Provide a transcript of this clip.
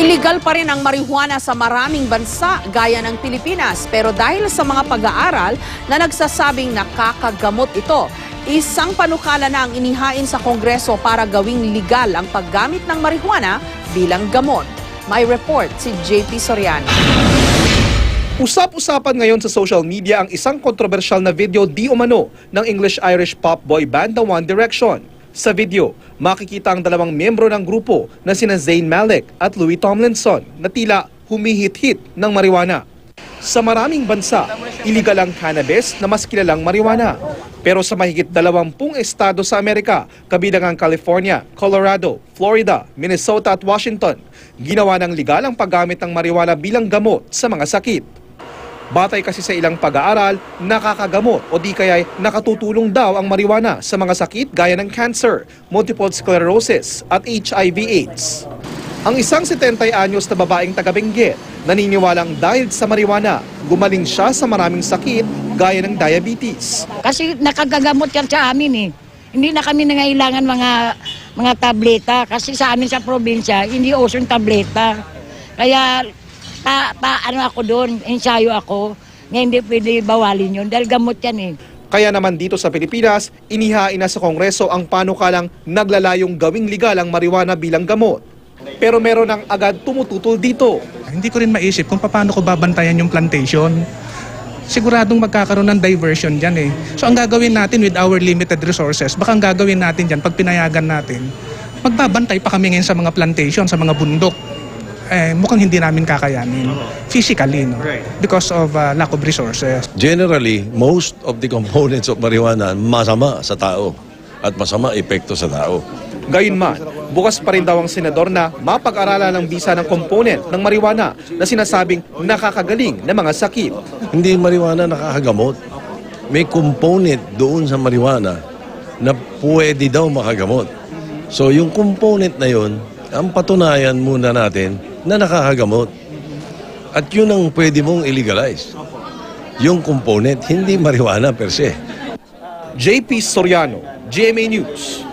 Illegal pa rin ang marijuana sa maraming bansa gaya ng Pilipinas pero dahil sa mga pag-aaral na nagsasabing nakakagamot ito, isang panukala na ang inihain sa Kongreso para gawing legal ang paggamit ng marijuana bilang gamot. May report si JP Soriano. Usap-usapan ngayon sa social media ang isang kontrobersyal na video di umano ng English-Irish pop boy band na One Direction. Sa video, makikita ang dalawang membro ng grupo na sina Zayn Malik at Louis Tomlinson na tila humihit-hit ng marijuana. Sa maraming bansa, iligal ang cannabis na mas kilalang marijuana. Pero sa mahigit dalawampung estado sa Amerika, kabilang ang California, Colorado, Florida, Minnesota at Washington, ginawa ng legal ang paggamit ng marijuana bilang gamot sa mga sakit. Batay kasi sa ilang pag-aaral, nakakagamot o di kaya'y nakatutulong daw ang marijuana sa mga sakit gaya ng cancer, multiple sclerosis at HIV-AIDS. Ang isang 70 anyos na babaeng taga Benguet, naniniwalang dahil sa marijuana, gumaling siya sa maraming sakit gaya ng diabetes. Kasi nakagagamot yan sa amin eh. Hindi na kami nangailangan mga mga tableta kasi sa amin sa probinsya hindi uso tableta. Kaya pa, pa ano ako doon, ensayo ako. Ngayon hindi pwede bawalin yun dahil gamot yan eh. Kaya naman dito sa Pilipinas, inihain na sa Kongreso ang panukalang naglalayong gawing legal ang marijuana bilang gamot. Pero meron ng agad tumututol dito. Hindi ko rin maisip kung paano ko babantayan yung plantation. Siguradong magkakaroon ng diversion dyan eh. So ang gagawin natin with our limited resources, baka ang gagawin natin dyan, pag pinayagan natin, magbabantay pa kami ngayon sa mga plantation, sa mga bundok. Eh, mukhang hindi namin kakayanin. Physically, no? Because of uh, lack of resources. Generally, most of the components of marijuana masama sa tao at masama epekto sa tao. Gayunman, bukas pa rin daw ang senador na mapag-aralan ng bisa ng component ng marijuana na sinasabing nakakagaling ng mga sakit. Hindi marijuana nakakagamot. May component doon sa marijuana na pwede daw makagamot. So yung component na yun, ang patunayan muna natin na nakakagamot. At yun ang pwede mong illegalize. Yung component, hindi marijuana per se. JP Soriano, GMA News.